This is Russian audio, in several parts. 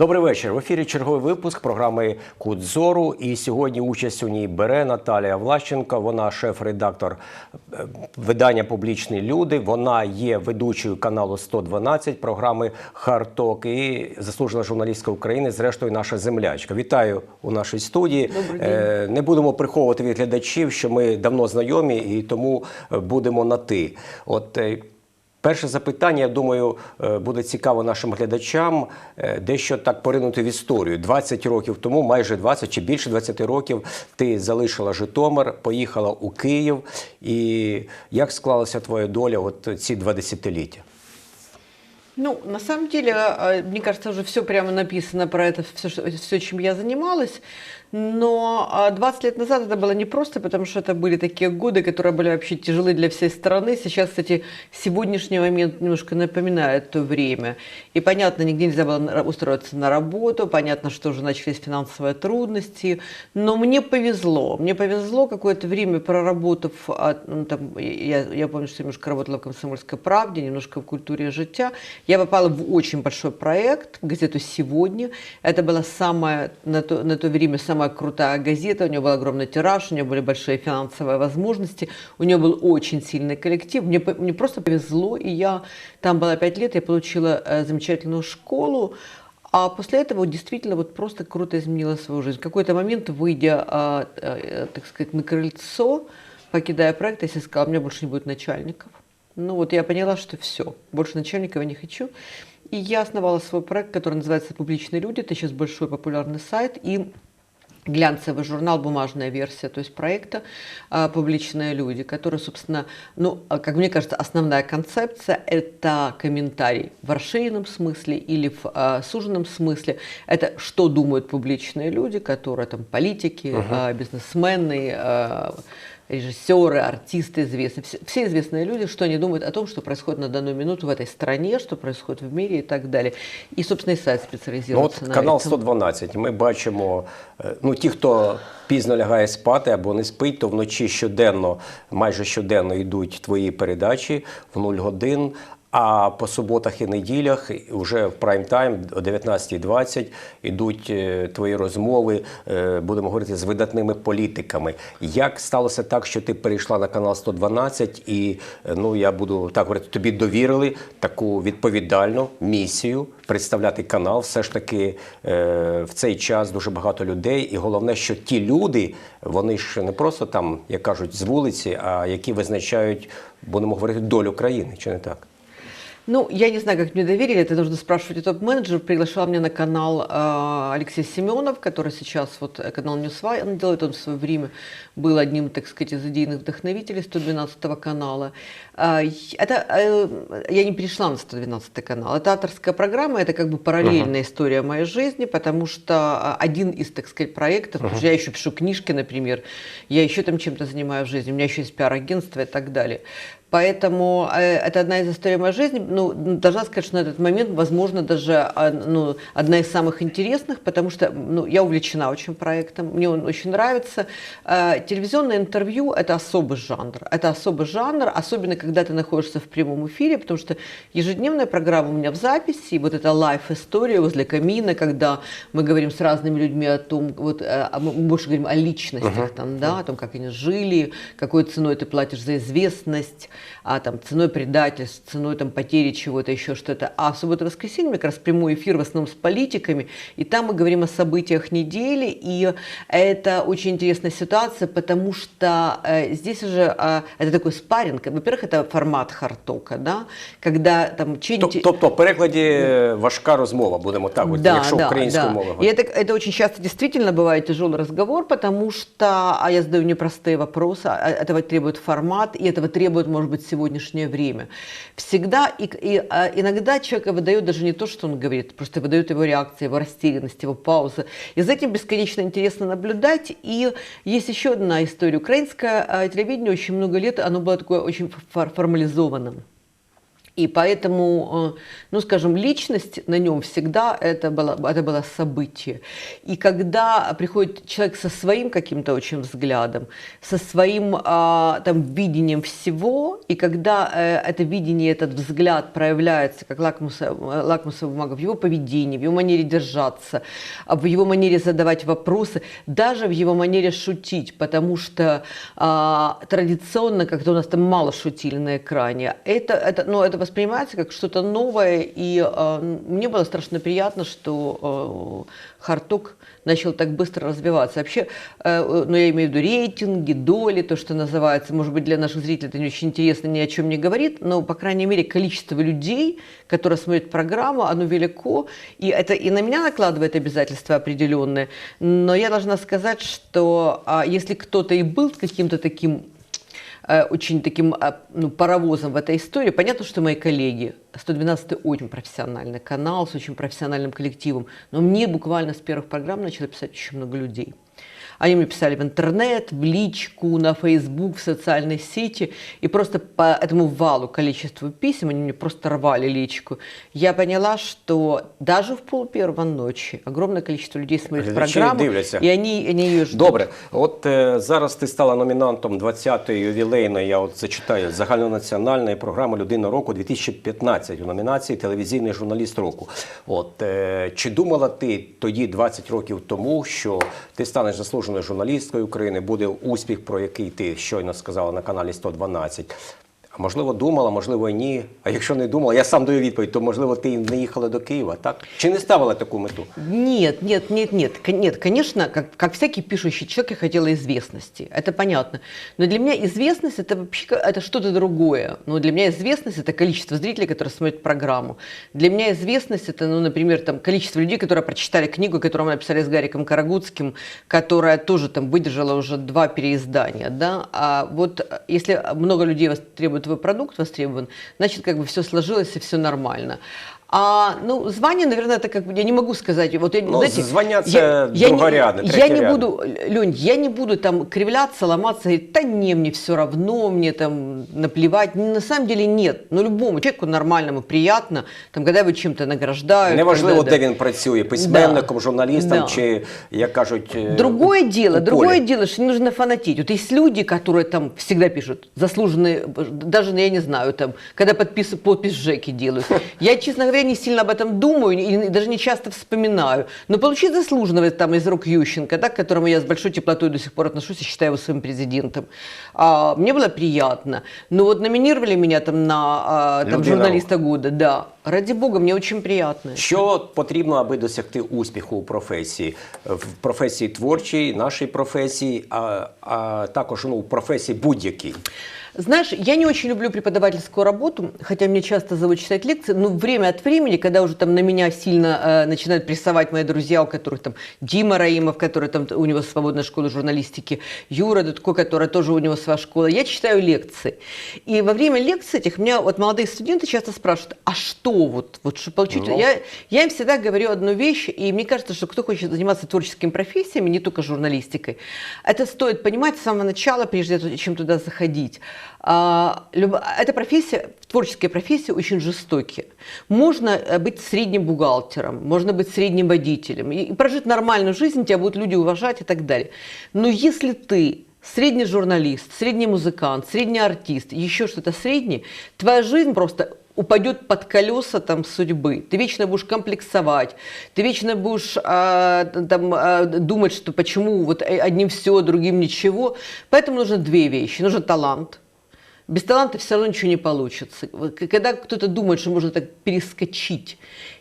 Добрий вечір. В ефірі черговий випуск програми Кут зору. І сьогодні участь у ній бере Наталія Влащенко. Вона шеф-редактор е, видання Публічні люди. Вона є ведучою каналу 112 програми Харток і заслужена журналістка України. Зрештою, наша землячка. Вітаю у нашій студії. Е, Не будемо приховувати від глядачів, що ми давно знайомі і тому будемо на ти. От е, Перше запитання, я думаю, е, буде цікаво нашим глядачам, е, дещо так поринути в історію. 20 років тому, майже 20 чи більше 20 років, ти залишила Житомир, поїхала у Київ. І як склалася твоя доля от ці два десятиліття? Ну, на самом деле, мне кажется, уже все прямо написано про это, все, все чем я занималась. Но а, 20 лет назад это было непросто, потому что это были такие годы, которые были вообще тяжелые для всей страны. Сейчас, кстати, сегодняшний момент немножко напоминает то время. И понятно, нигде нельзя было устроиться на работу, понятно, что уже начались финансовые трудности. Но мне повезло. Мне повезло какое-то время проработав, а, ну, там, я, я помню, что я немножко работала в «Комсомольской правде», немножко в «Культуре життя». Я попала в очень большой проект, газету «Сегодня». Это была самая, на то, на то время самая крутая газета, у нее был огромный тираж, у нее были большие финансовые возможности, у нее был очень сильный коллектив. Мне, мне просто повезло, и я там была пять лет, я получила э, замечательную школу, а после этого действительно вот просто круто изменила свою жизнь. В какой-то момент, выйдя, а, э, так сказать, на крыльцо, покидая проект, я сказала, у меня больше не будет начальников. Ну вот я поняла, что все, больше начальников я не хочу. И я основала свой проект, который называется «Публичные люди». Это сейчас большой популярный сайт. И глянцевый журнал, бумажная версия, то есть проекта а, «Публичные люди», который, собственно, ну, а, как мне кажется, основная концепция – это комментарий в расширенном смысле или в а, суженном смысле. Это что думают публичные люди, которые там политики, а, бизнесмены, а, режиссеры, артисты известные, все, все известные люди, что они думают о том, что происходит на данную минуту в этой стране, что происходит в мире и так далее. И, собственно, и сайт Ну, от специализируется на канал этом. 112. Ми бачимо, е, ну ті, хто пізно лягає спати або не спить, то вночі щоденно, майже щоденно йдуть твої передачі в 0 годин. А по суботах і неділях вже в прайм-тайм о 19.20 йдуть е, твої розмови, е, будемо говорити, з видатними політиками. Як сталося так, що ти перейшла на канал 112 і е, ну я буду так говорити, тобі довірили таку відповідальну місію представляти канал. Все ж таки в цей час дуже багато людей, і головне, що ті люди, вони ж не просто там, як кажуть, з вулиці, а які визначають, будемо говорити, долю країни, чи не так? Ну, я не знаю, как мне доверили, это нужно спрашивать у топ-менеджера. Приглашал меня на канал э, Алексей Семенов, который сейчас, вот э, канал Ньюсвай, он делает, он в свое время был одним, так сказать, из идейных вдохновителей 112 канала. И это, э, я не перешла на 112 канал. Это авторская программа, это как бы параллельная история моей жизни, потому что а, один из, так сказать, проектов, что я еще пишу книжки, например, я еще там чем-то занимаюсь в жизни, у меня еще есть пиар-агентство и так далее. Поэтому э, это одна из историй моей жизни. Ну, должна сказать, что на этот момент, возможно, даже ну, одна из самых интересных, потому что ну, я увлечена очень проектом, мне он очень нравится. Э, телевизионное интервью – это особый жанр. Это особый жанр, особенно когда ты находишься в прямом эфире, потому что ежедневная программа у меня в записи, и вот эта лайф-история возле камина, когда мы говорим с разными людьми о том, вот, э, а мы больше говорим о личностях, там, да, о том, как они жили, какой ценой ты платишь за известность, а там ценой предательств, ценой там потери чего-то, еще что-то. А в субботу и воскресенье у меня как раз прямой эфир в основном с политиками, и там мы говорим о событиях недели, и это очень интересная ситуация, потому что э, здесь уже э, это такой спарринг. Во-первых, это формат хартока, да, когда там Тоб- Тобто, в перекладі важка розмова, будемо так, говорити, якщо українською да. мовою. И это, это очень часто действительно бывает тяжелый разговор, потому что а я задаю непростые вопросы, а этого требует формат, и этого требует, может быть, сегодняшнее время. Всегда и, и а, иногда человека выдает даже не то, что он говорит, просто выдает его реакция, его растерянность, его пауза. И за этим бесконечно интересно наблюдать. И есть еще одна история. Украинское а, телевидение очень много лет, оно было такое очень фор- формализованным. И поэтому, э, ну, скажем, личность на нем всегда это было, это было событие. И когда приходит человек со своим каким-то очень взглядом, со своим а, там видением всего, и когда э, это видение, этот взгляд проявляется как лакмусовая, лакмусовая бумага в его поведении, в его манере держаться, в его манере задавать вопросы, даже в его манере шутить, потому что а, традиционно как-то у нас там мало шутили на экране. Это, это, ну, это воспринимается как что-то новое, и э, мне было страшно приятно, что э, Хартук начал так быстро развиваться. Вообще, э, ну, я имею в виду рейтинги, доли, то, что называется, может быть, для наших зрителей это не очень интересно, ни о чем не говорит, но, по крайней мере, количество людей, которые смотрят программу, оно велико, и это и на меня накладывает обязательства определенные, но я должна сказать, что а, если кто-то и был каким-то таким Э, очень таким э, ну, паровозом в этой истории. Понятно, что мои коллеги, 112 очень профессиональный канал с очень профессиональным коллективом, но мне буквально с первых программ начало писать очень много людей. Они мне писали в интернет, в личку, на Facebook, в социальной сети. И просто по этому валу количеству писем, они мне просто рвали личку. Я поняла, что даже в пол первого ночи огромное количество людей смотрит Глядачі программу, дивляться. и они, они ее ждут. Добре, от е, зараз ти стала номінантом 20-ї ювілейної, я от зачитаю, загальнонаціональної програми Людина року 2015 у номінації Телевізійний журналіст року. От е, чи думала ти тоді, 20 років тому, що ти станеш заслуженою журналісткою України, буде успіх, про який ти щойно сказала на каналі 112? А можливо, думала, можливо, і ні. А якщо не думала, я сам даю відповідь, то можливо ти не їхала до Києва, так? Чи не ставила таку мету? Нет, нет, нет, нет. Кон- Нет, конечно, как, как всякий пишущий человек, я хотела известности. Это понятно. Но для меня известность это вообще ка- это что-то другое. Но для меня известность это количество зрителей, которые смотрят программу. Для меня известность это, ну, например, там, количество людей, которые прочитали книгу, которую мы написали с Гариком Карагудским, которая тоже там выдержала уже два переиздания. Да? А вот э, если много людей вас- требует твой продукт, востребован, значит, как бы все сложилось и все нормально. А, ну, звание, наверное, это как бы, я не могу сказать, вот я, Ну, знаете, звання це я, я, другорядне, не, я не третьорядне. буду, Лень, я не буду там кривляться, ломаться, говорить, да не, мне все равно, мне там наплевать. На самом деле нет. Но любому человеку нормальному приятно, там, когда его чем-то награждают. Неважливо, когда- де да. він працює, письменником, Да. журналістом Да. чи, як кажуть, е, Другое дело, у другое полі. дело, что не нужно фанатеть. Вот есть люди, которые там всегда пишут, заслуженные, даже, я не знаю, там, когда подпис, подпись Жеки делают. Я, честно говоря, не сильно об этом думаю и даже не часто вспоминаю. Но получить заслуженного там из рук Ющенко, да, к которому я с большой теплотой до сих пор отношусь и считаю его своим президентом, а, мне было приятно. Но вот номинировали меня там на а, там, Людина журналиста года, да. Ради бога, мне очень приятно. Що потрібно, аби досягти успіху у професії? В професії творчій, нашій професії, а, а також ну, в професії будь-якій. Знаешь, я не очень люблю преподавательскую работу, хотя меня часто зовут читать лекции, но время от времени, когда уже там на меня сильно э, начинают прессовать мои друзья, у которых там Дима Раимов, который там у него свободная школа журналистики, Юра Дудко, которая тоже у него своя школа, я читаю лекции. И во время лекций этих меня вот молодые студенты часто спрашивают, а что вот, вот что получить? Ну. Я, я им всегда говорю одну вещь, и мне кажется, что кто хочет заниматься творческими профессиями, не только журналистикой, это стоит понимать с самого начала, прежде чем туда заходить. А, Эта профессия, творческие профессии очень жестокие. Можно э, быть средним бухгалтером, можно быть средним водителем, и и прожить нормальную жизнь, тебя будут люди уважать и так далее. Но если ты средний журналист, средний музыкант, средний артист, еще что-то среднее, твоя жизнь просто упадет под колеса там судьбы. Ты вечно будешь комплексовать, ты вечно будешь а, там, а, думать, что почему вот э, одним все, другим ничего. Поэтому нужно две вещи. Нужен талант. Без таланта все равно ничего не получится. Когда кто-то думает, что можно так перескочить,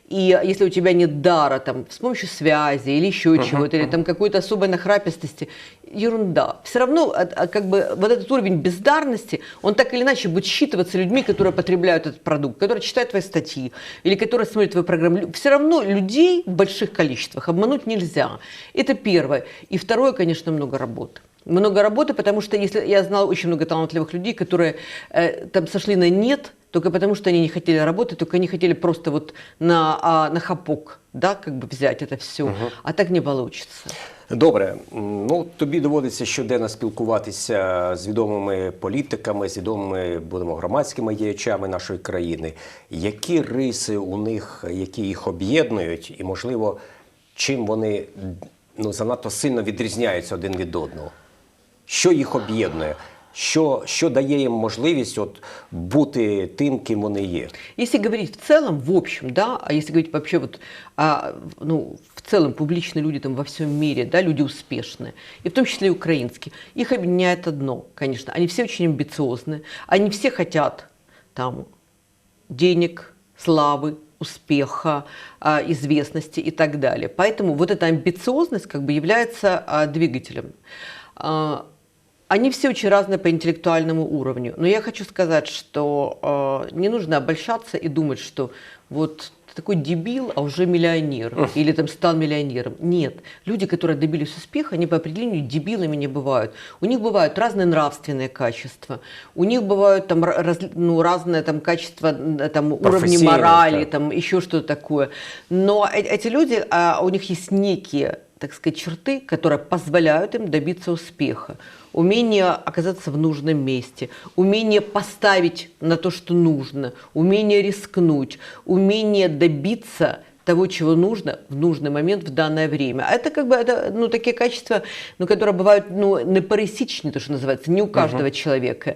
и если у тебя нет дара там, с помощью связи или еще чего-то, или там какой-то особой нахрапистости, ерунда. Все равно а, а, как бы вот этот уровень бездарности, он так или иначе будет считываться людьми, которые потребляют этот продукт, которые читают твои статьи или которые смотрят твою программу. Все равно людей в больших количествах обмануть нельзя. Это первое. И второе, конечно, много работы. Много работы, потому что если я знала очень много талантливых людей, которые э, там сошли на нет, только потому что они не хотели работать, только они хотели просто вот на, а, на хапок, да, как бы взять это все. А так не получится. Добре, М, ну тобі доводиться щоденно спілкуватися з відомими політиками, з відомими будемо громадськими діячами нашої країни. Які риси у них, які їх об'єднують, і можливо, чим вони ну занадто сильно відрізняються один від одного? Що їх об'єднує? Що, що дає їм можливість от бути тим, ким вони є? Если говорить в целом, в общем, да, а если говорить вообще вот, а, ну, в целом публичные люди там во всем мире, да, люди успешные, и в том числе и украинские, их объединяет одно, конечно, они все очень амбициозны, они все хотят там денег, славы, успеха, а, известности и так далее. Поэтому вот эта амбициозность как бы является а, двигателем. они все очень разные по интеллектуальному уровню. Но я хочу сказать, что э, не нужно обольщаться и думать, что вот ты такой дебил, а уже миллионер. Или там стал миллионером. Нет. Люди, которые добились успеха, они по определению дебилами не бывают. У них бывают разные нравственные качества. У них бывают там ра- раз- ну, разные там качества, м, там, уровни морали, да. там еще что-то такое. Но э- эти люди, а, у них есть некие так сказать, черты, которые позволяют им добиться успеха. Умение оказаться в нужном месте, умение поставить на то, что нужно, умение рискнуть, умение добиться того, чего нужно в нужный момент, в данное время. А это как бы это, ну, такие качества, ну, которые бывают ну, непересечные, то, что называется, не у каждого человека.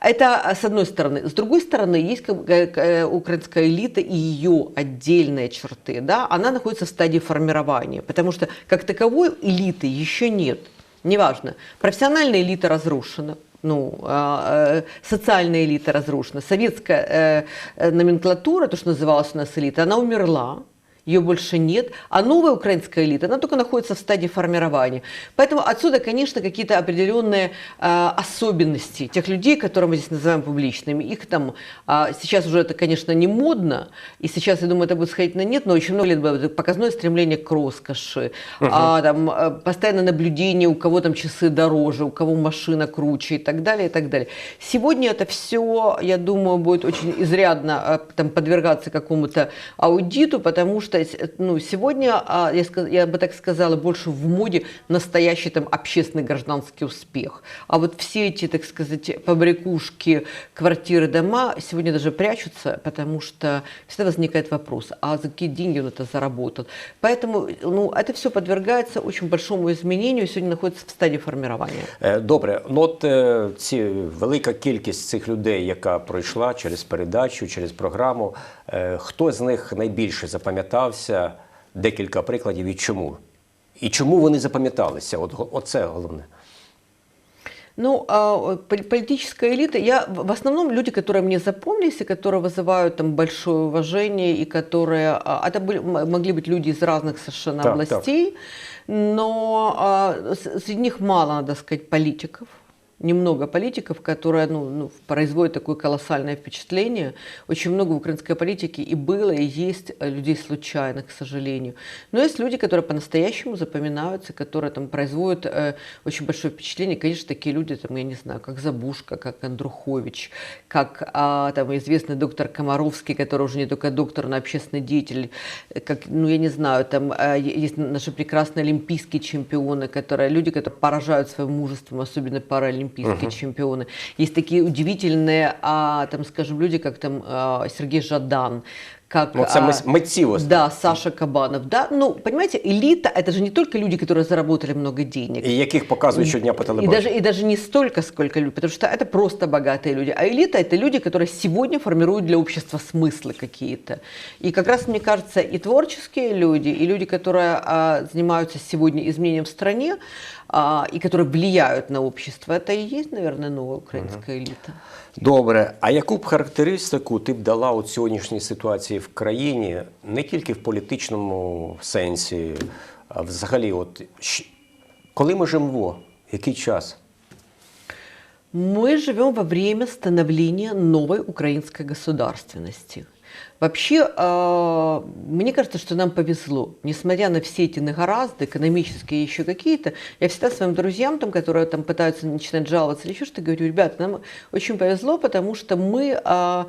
Это а, с одной стороны. С другой стороны, есть как бы, э, э, украинская элита и ее отдельные черты. Да? Она находится в стадии формирования, потому что как таковой элиты еще нет. Неважно, профессиональная элита разрушена, ну, а, э, социальная элита разрушена, советская э, э, номенклатура, то, что называлась у нас элита, она умерла, ее больше нет, а новая украинская элита, она только находится в стадии формирования. Поэтому отсюда, конечно, какие-то определенные э, особенности тех людей, которые мы здесь называем публичными. Их там а, сейчас уже это, конечно, не модно, и сейчас, я думаю, это будет сходить на нет, но очень много лет было показное стремление к роскоши, а, там, э, постоянное наблюдение, у кого там часы дороже, у кого машина круче и так далее, и так далее. Сегодня это все, я думаю, будет очень изрядно э, там, подвергаться какому-то аудиту, потому что ну, сегодня, а, я, сказ- я бы так сказала, больше в моде настоящий там общественный гражданский успех. А вот все эти, так сказать, побрякушки, квартиры, дома сегодня даже прячутся, потому что всегда возникает вопрос, а за какие деньги он это заработал? Поэтому ну, это все подвергается очень большому изменению, и сегодня находится в стадии формирования. Е, Добре, ну от е, ці велика кількість цих людей, яка пройшла через передачу, через програму. е, Хто з них найбільше запам'ятався? Декілька прикладів і чому? І чому вони запам'яталися? От го- оце головне. Ну, а, пол- политическая элита, я в в основном люди, которые мне запомнились и которые вызывают там большое уважение и которые, а, это были, м- могли быть люди из разных совершенно Так, областей, но а, с- среди них мало, надо сказать, политиков. Немного политиков, которые ну, ну, производят такое колоссальное впечатление. Очень много в украинской политике и было, и есть э, людей случайных, к сожалению. Но есть люди, которые по-настоящему запоминаются, которые там производят э, очень большое впечатление. Конечно, такие люди, там, я не знаю, как Забушка, как Андрухович, как а, там известный доктор Комаровский, который уже не только доктор, но и общественный деятель, э, как, ну, я не знаю, там э, есть наши прекрасные олимпийские чемпионы, которые, люди, которые поражают своим мужеством, особенно паралимпийские чемпионы. Есть такие удивительные, а, там, скажем, люди, как там а, Сергей Жадан, как... Ну, це а, мис- митцівость. Да, Саша Кабанов, да. Ну, понимаете, элита – это же не только люди, которые заработали много денег. І яких показують щодня по И телебаченню. даже, и даже не столько, сколько люди, потому что это просто богатые люди. А элита – это люди, которые сегодня формируют для общества смыслы какие-то. И как раз, мне кажется, и творческие люди, и люди, которые а, занимаются сегодня изменением в стране, а, и которые влияют на общество, это и есть, наверное, новая украинская элита. Добре. А яку б характеристику ти б дала у сьогоднішній ситуації в країні, не тільки в політичному сенсі, а взагалі, от щ- коли ми живемо, який час? Мы живем во время становления новой украинской государственности. Вообще, э, мне кажется, что нам повезло. Несмотря на все эти нагоразды, экономические и еще какие-то, я всегда своим друзьям, там, которые там, пытаются начинать жаловаться или еще что-то, говорю, ребят, нам очень повезло, потому что мы э,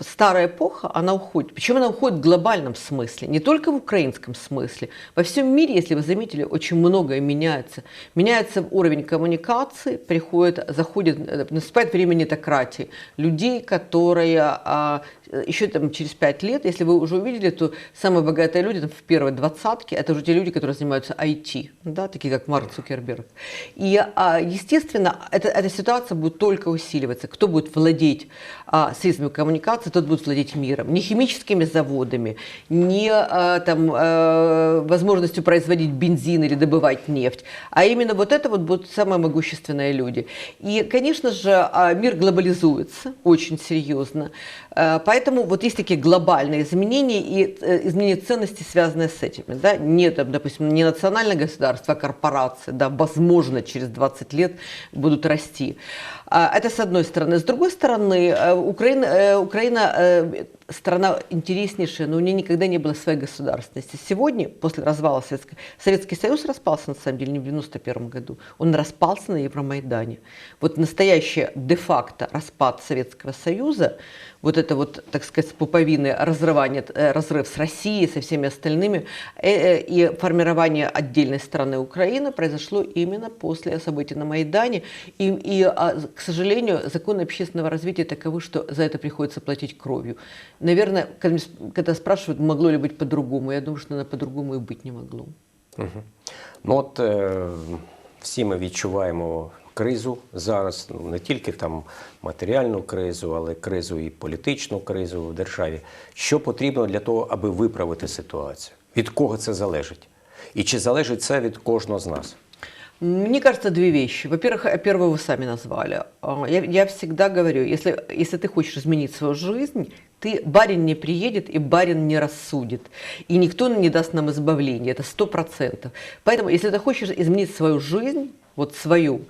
старая эпоха, она уходит. Причем она уходит в глобальном смысле, не только в украинском смысле. Во всем мире, если вы заметили, очень многое меняется. Меняется уровень коммуникации, приходит, заходит, э, наступает время нетократии. Людей, которые а, еще там через пять лет, если вы уже увидели, то самые богатые люди там, в первой двадцатке, это уже те люди, которые занимаются IT, да, такие как Марк Цукерберг. И, а, естественно, это, эта ситуация будет только усиливаться. Кто будет владеть а, средствами коммуникации, тот будет владеть миром. Не химическими заводами, не а, там, возможностью производить бензин или добывать нефть, а именно вот это вот будут самые могущественные люди. И, конечно же, мир глобализуется очень серьезно. А, Поэтому вот есть такие глобальные изменения и э, изменения ценностей, связанные с этими. Да? Не, там, допустим, не национальное государство, а корпорации, да, возможно, через 20 лет будут расти. А, Это с одной стороны. С другой стороны, э, Украина, э, Украина э, страна интереснейшая, но у нее никогда не было своей государственности. Сегодня, после развала Советского... Советский Союз распался, на самом деле, не в 91 году. Он распался на Евромайдане. Вот настоящий де-факто распад Советского Союза, вот это вот, так сказать, пуповины разрывание, разрыв с Россией, со всеми остальными, и формирование отдельной страны Украины произошло именно после событий на Майдане. И, и а, к сожалению, законы общественного развития таковы, что за это приходится платить кровью. Наверное, когда, когда спрашивают, могло ли быть по-другому, я думаю, что она по-другому и быть не могло. Ну от е, всі ми відчуваємо кризу зараз, ну не тільки там матеріальну кризу, але кризу і політичну кризу в державі. Що потрібно для того, аби виправити ситуацію? Від кого це залежить? І чи залежить це від кожного з нас? Мне кажется, две вещи. Во-первых, э, первую вы сами назвали. А, Я, я всегда говорю, если, если ты хочешь изменить свою жизнь, ты, барин не приедет и барин не рассудит. И никто не даст нам избавления. Это сто процентов. Поэтому, если ты хочешь изменить свою жизнь, вот свою,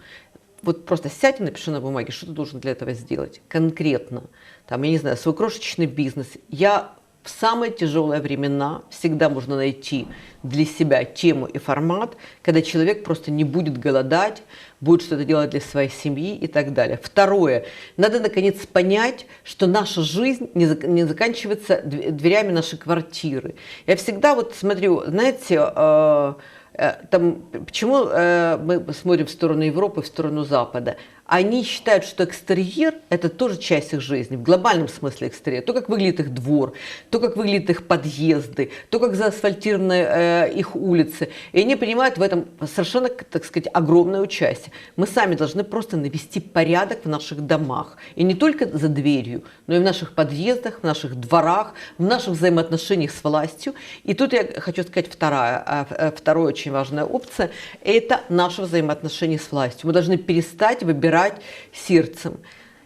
вот просто сядь и напиши на бумаге, что ты должен для этого сделать конкретно. Там, я не знаю, свой крошечный бизнес. Я в самые тяжелые времена всегда можно найти для себя тему и формат, когда человек просто не будет голодать, будет что-то делать для своей семьи и так далее. Второе. Надо наконец понять, что наша жизнь не, зак- не заканчивается дв- дверями нашей квартиры. Я всегда вот смотрю, знаете, э, э, там, почему э, мы смотрим в сторону Европы, в сторону Запада? Они считают, что экстерьер – это тоже часть их жизни, в глобальном смысле экстерьер. То, как выглядит их двор, то, как выглядят их подъезды, то, как заасфальтированы э, их улицы. И они принимают в этом совершенно, так сказать, огромное участие. Мы сами должны просто навести порядок в наших домах. И не только за дверью, но и в наших подъездах, в наших дворах, в наших взаимоотношениях с властью. И тут я хочу сказать вторая, а, э, вторая очень важная опция – это наше взаимоотношение с властью. Мы должны перестать выбирать сердцем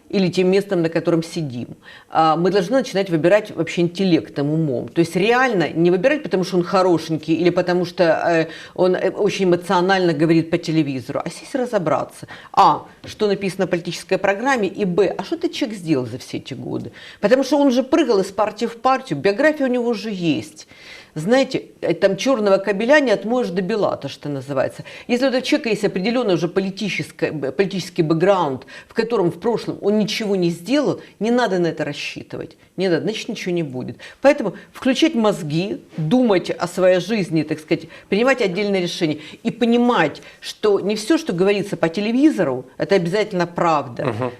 или тем местом, на котором сидим. А, Мы должны начинать выбирать вообще интеллектом, умом. То есть реально не выбирать, потому что он хорошенький или потому что э, он э, очень эмоционально говорит по телевизору, а сесть разобраться. А, что написано в политической программе, и Б, а что ты человек сделал за все эти годы? Потому что он же прыгал из партии в партию, биография у него уже есть. Знаете, э, там черного кабеля не отмоешь до бела, то, что называется. Если у этого человека есть определенный уже политический, политический бэкграунд, в котором в прошлом он ничего не сделал, не надо на это рассчитывать. Не надо, значит ничего не будет. Поэтому включать мозги, думать о своей жизни, так сказать, принимать отдельные решения и понимать, что не все, что говорится по телевизору, это обязательно правда.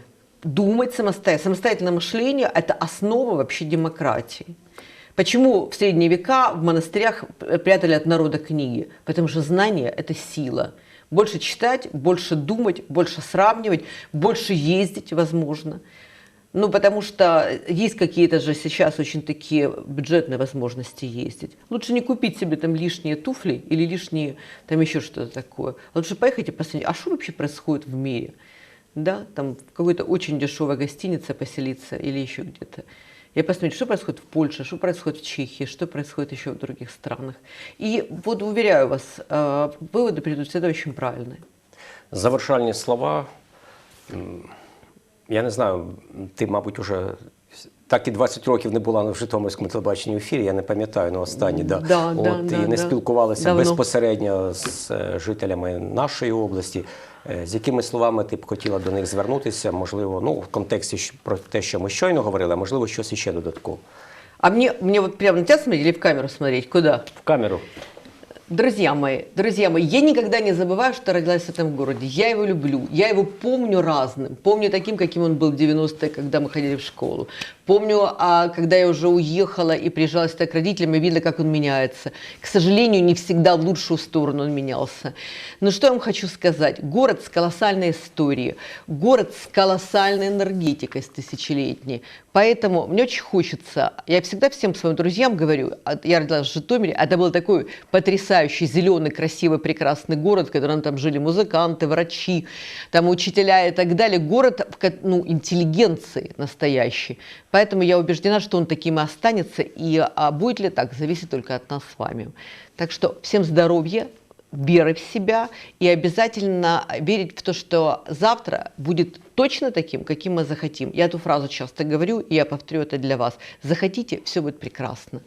Думать самостоятельно. Самостоятельное мышление – это основа вообще демократии. Почему в средние века в монастырях прятали от народа книги? Потому что знание – это сила. Больше читать, больше думать, больше сравнивать, больше ездить, возможно. Ну, потому что есть какие-то же сейчас очень такие бюджетные возможности ездить. Лучше не купить себе там лишние туфли или лишние там еще что-то такое. Лучше поехать и посмотреть, а что вообще происходит в мире? Да, там в какой-то очень дешевой гостинице поселиться или еще где-то. Я посмотреть, что происходит в Польше, что происходит в Чехии, что происходит еще в других странах. И вот уверяю вас, э, выводы придут всегда очень правильные. Завершальні слова. М, Я не знаю, ти, мабуть, уже так і 20 років не була в Житомирському телебаченні ефірі, я не пам'ятаю на останні, да. Да, От, да, і да, не да. спілкувалися Давно. безпосередньо з е, жителями нашої області. Е, З якими словами ти б хотіла до них звернутися? Можливо, ну в контексті про те, що ми щойно говорили, а можливо, щось іще додатково. А мне, мне вот прямо на тебя смотреть или в камеру смотреть? Куда? В камеру. Друзья мои, друзья мои, я никогда не забываю, что родилась в этом городе. Я его люблю. Я его помню разным. Помню таким, каким он был в 90-е, когда мы ходили в школу. Помню, а, когда я уже уехала и приезжала сюда к родителям, и видела, как он меняется. К сожалению, не всегда в лучшую сторону он менялся. Но что я вам хочу сказать? Город с колоссальной историей. Город с колоссальной энергетикой с тысячелетней. Поэтому мне очень хочется, я всегда всем своим друзьям говорю, а я родилась в Житомире, а это был такой потрясающий, зеленый, красивый, прекрасный город, в котором там жили музыканты, врачи, там учителя и так далее. Город ну, интеллигенции настоящий. Поэтому я убеждена, что он таким и останется, и а будет ли так, зависит только от нас с вами. Так что всем здоровья, веры в себя и обязательно верить в то, что завтра будет точно таким, каким мы захотим. Я эту фразу часто говорю, и я повторю это для вас. Захотите, все будет прекрасно.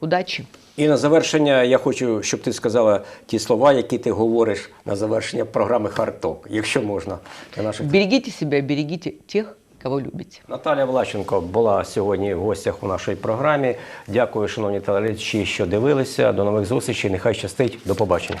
Удачи! І на завершення я хочу, щоб ти сказала ті слова, які ти говориш на завершення програми Харток, якщо можна для наших Берегите себя, берегите тех, кого любите. Наталя Влащенко була сьогодні в гостях у нашій програмі. Дякую, шановні телеглядачі, що дивилися. До нових зустрічей. Нехай щастить. До побачення.